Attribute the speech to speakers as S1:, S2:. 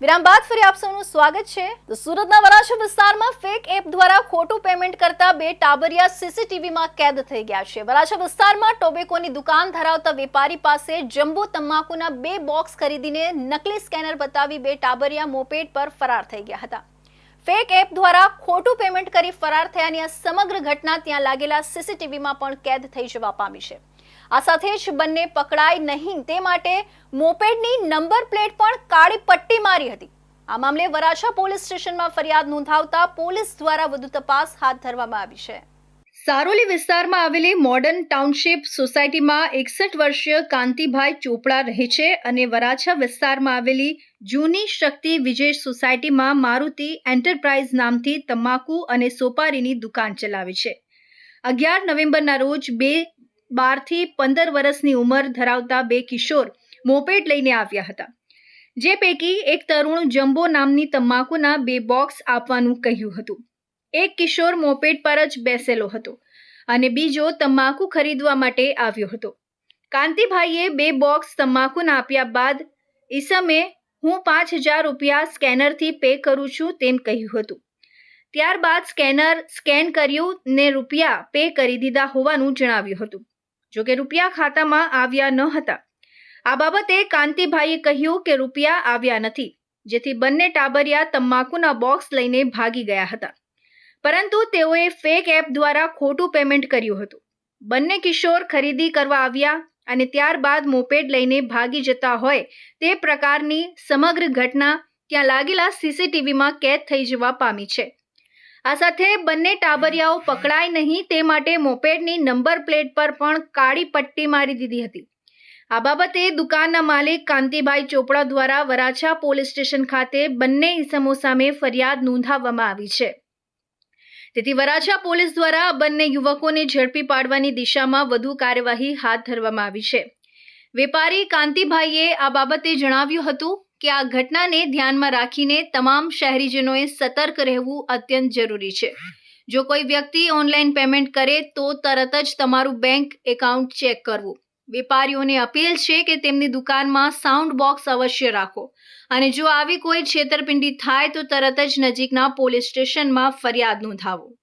S1: વિરામ બાદ ફરી આપ સૌનું સ્વાગત છે. તો સુરતના વરાછા વિસ્તારમાં ફેક એપ દ્વારા ખોટું પેમેન્ટ કરતા બે ટાબરિયા સીસીટીવીમાં કેદ થઈ ગયા છે. વરાછા વિસ્તારમાં ટોબેકોની દુકાન ધરાવતા વેપારી પાસે જમ્બો તમાકુના બે બોક્સ ખરીદીને નકલી સ્કેનર બતાવી બે ટાબરિયા મોપેડ પર ફરાર થઈ ગયા હતા. ફેક એપ દ્વારા ખોટું પેમેન્ટ કરી ફરાર થયાની આ સમગ્ર ઘટના ત્યાં લાગેલા સીસીટીવીમાં પણ કેદ થઈ જવા પામી છે. આ સાથે જ બંને પકડાય નહીં તે માટે મોપેડની નંબર પ્લેટ પણ કાળી પટ્ટી મારી હતી. આ મામલે વરાછા પોલીસ સ્ટેશનમાં ફરિયાદ નોંધાવતા પોલીસ દ્વારા વધુ તપાસ હાથ ધરવામાં આવી છે. સારોલી વિસ્તારમાં આવેલી મોડર્ન ટાઉનશીપ સોસાયટીમાં એકસઠ વર્ષીય કાંતિભાઈ ચોપડા રહે છે અને વરાછા વિસ્તારમાં આવેલી જૂની શક્તિ વિજય સોસાયટીમાં મારુતિ એન્ટરપ્રાઇઝ નામથી તમાકુ અને સોપારીની દુકાન ચલાવે છે. અગિયાર નવેમ્બરના રોજ બે બારથી પંદર વર્ષની ઉંમર ધરાવતા બે કિશોર મોપેડ લઈને આવ્યા હતા. જે પૈકી એક તરુણ જમ્બો નામની તમાકુના બે બોક્સ આપવાનું કહ્યું હતું. એક કિશોર મોપેડ પર જ બેસેલો હતો અને બીજો તમાકુ ખરીદવા માટે આવ્યો હતો. કાંતિભાઈએ બે બોક્સ તમાકુના આપ્યા બાદ ઈસમે, હું પાંચ હજાર રૂપિયા સ્કેનરથી પે કરું છું તેમ કહ્યું હતું. ત્યારબાદ સ્કેનર સ્કેન કર્યું ને રૂપિયા પે કરી દીધા હોવાનું જણાવ્યું હતું. જોકે રૂપિયા ખાતામાં આવ્યા ન હતા. આ બાબતે કાંતિભાઈએ કહ્યું કે રૂપિયા આવ્યા નથી, જેથી બંને ટાબરિયા તમાકુના બોક્સ લઈને ભાગી ગયા હતા. પરંતુ તેઓએ ફેક એપ દ્વારા ખોટું પેમેન્ટ કર્યું હતું. બંને કિશોર ખરીદી કરવા આવ્યા અને ત્યારબાદ મોપેડ લઈને ભાગી જતા હોય તે પ્રકારની સમગ્ર ઘટના ત્યાં લાગેલા સીસીટીવીમાં કેદ થઈ જવા પામી છે. આ સાથે બંને ટાબરિયાઓ પકડાય નહીં તે માટે મોપેડની નંબર પ્લેટ પર પણ કાળી પટ્ટી મારી દીધી હતી. આ બાબતે દુકાનના માલિક કાંતિભાઈ ચોપડા દ્વારા વરાછા પોલીસ સ્ટેશન ખાતે બંને ઇસમો સામે ફરિયાદ નોંધાવવામાં આવી છે. તેથી વરાછા પોલીસ દ્વારા બંને યુવકોને ઝડપી પાડવાની દિશામાં વધુ કાર્યવાહી હાથ ધરવામાં આવી છે. વેપારી કાંતિભાઈએ આ બાબતે જણાવ્યું હતું કે આ ઘટનાને ધ્યાનમાં રાખીને તમામ શહેરીજનોએ સતર્ક રહેવું અત્યંત જરૂરી છે. જો કોઈ વ્યક્તિ ઓનલાઈન પેમેન્ટ કરે તો તરત જ તમારું બેંક એકાઉન્ટ ચેક કરવું. વેપારીઓને અપીલ છે કે તેમની દુકાનમાં સાઉન્ડ બોક્સ અવશ્ય રાખો. અને જો આવી કોઈ છેતરપિંડી થાય તો તરત જ નજીકના પોલીસ સ્ટેશનમાં ફરિયાદ નોંધાવો.